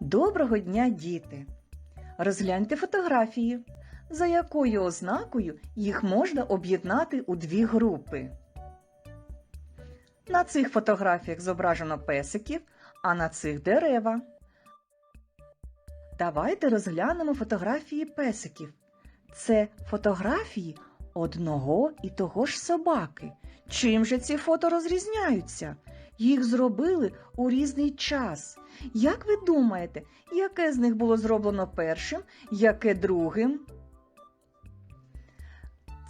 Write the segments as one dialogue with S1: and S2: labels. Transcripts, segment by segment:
S1: Доброго дня, діти! Розгляньте фотографії, за якою ознакою їх можна об'єднати у дві групи. На цих фотографіях зображено песиків, а на цих дерева. Давайте розглянемо фотографії песиків. Це фотографії одного і того ж собаки. Чим же ці фото розрізняються? Їх зробили у різний час. Як ви думаєте, яке з них було зроблено першим, яке другим?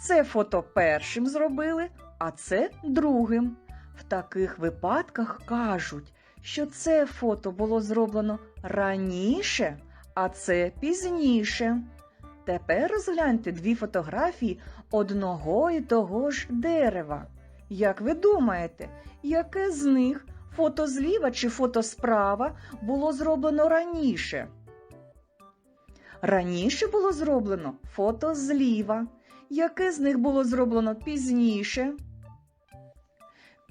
S1: Це фото першим зробили, а це другим. В таких випадках кажуть, що це фото було зроблено раніше, а це пізніше. Тепер розгляньте дві фотографії одного і того ж дерева. Як ви думаєте, яке з них фото зліва чи фото справа було зроблено раніше? Раніше було зроблено фото зліва. Яке з них було зроблено пізніше?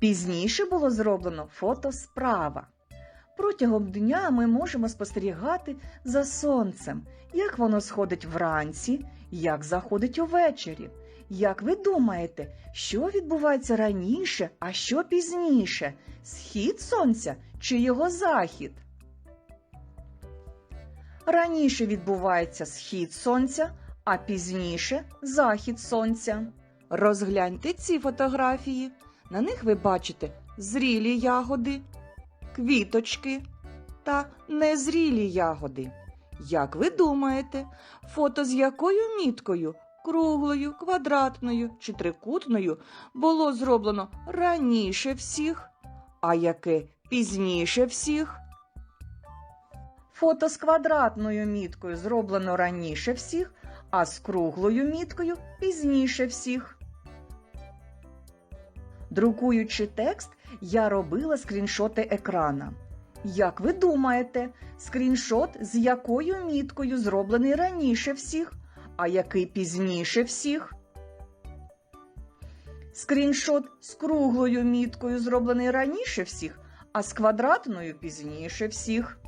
S1: Пізніше було зроблено фото справа. Протягом дня ми можемо спостерігати за сонцем, як воно сходить вранці, як заходить увечері. Як ви думаєте, що відбувається раніше, а що пізніше? Схід сонця чи його захід? Раніше відбувається схід сонця, а пізніше захід сонця. Розгляньте ці фотографії. На них ви бачите зрілі ягоди, квіточки та незрілі ягоди. Як ви думаєте, фото з якою міткою круглою, квадратною чи трикутною було зроблено раніше всіх, а яке пізніше всіх? Фото з квадратною міткою зроблено раніше всіх, а з круглою міткою пізніше всіх. Друкуючи текст, я робила скріншоти екрана. Як ви думаєте, скріншот з якою міткою зроблений раніше всіх, а який пізніше всіх? Скріншот з круглою міткою зроблений раніше всіх, а з квадратною пізніше всіх.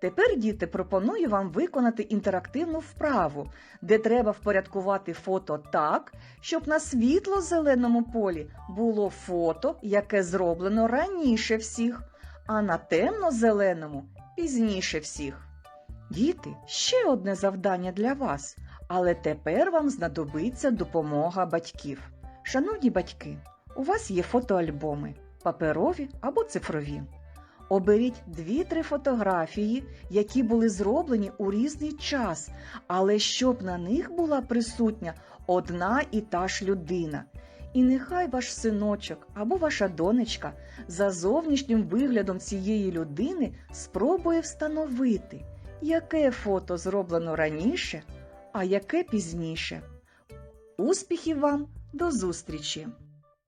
S1: Тепер, діти, пропоную вам виконати інтерактивну вправу, де треба впорядкувати фото так, щоб на світло-зеленому полі було фото, яке зроблено раніше всіх, а на темно-зеленому пізніше всіх. Діти, ще одне завдання для вас, але тепер вам знадобиться допомога батьків. Шановні батьки, у вас є фотоальбоми, паперові або цифрові. Оберіть дві-три фотографії, які були зроблені у різний час, але щоб на них була присутня одна і та ж людина. І нехай ваш синочок або ваша донечка за зовнішнім виглядом цієї людини спробує встановити, яке фото зроблено раніше, а яке пізніше. Успіхів вам до зустрічі!